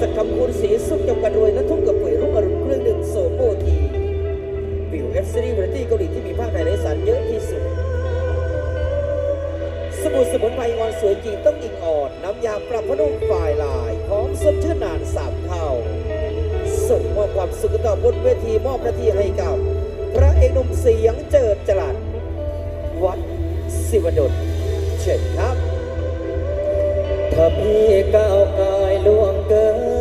ษัทคำคูณสีสุขจำกัดรวยและทุ่งกับปุ๋ยรุ่งอรุณเครื่องหนึ่งโสมโอทีวิวเอฟซีรีส์วาไรตี้เกาหลีที่มีภาคไทยและสานเยอะที่สุด สบู่สมุนไพรออนสวยจริงต้องอิงอ่อน น้ำยาปรับผ้านุ่มฝ่ายลายหอมสดชื่นนานสามเท่า ส่งมอบความสุขต่อบนเวทีมอบหน้าที่ให้กับ พระเอกหนุ่มเสียงเจิดจรัสวัดศิวดลเชิญครับ ถ้าพี่ก้าวกายล่วง เกิน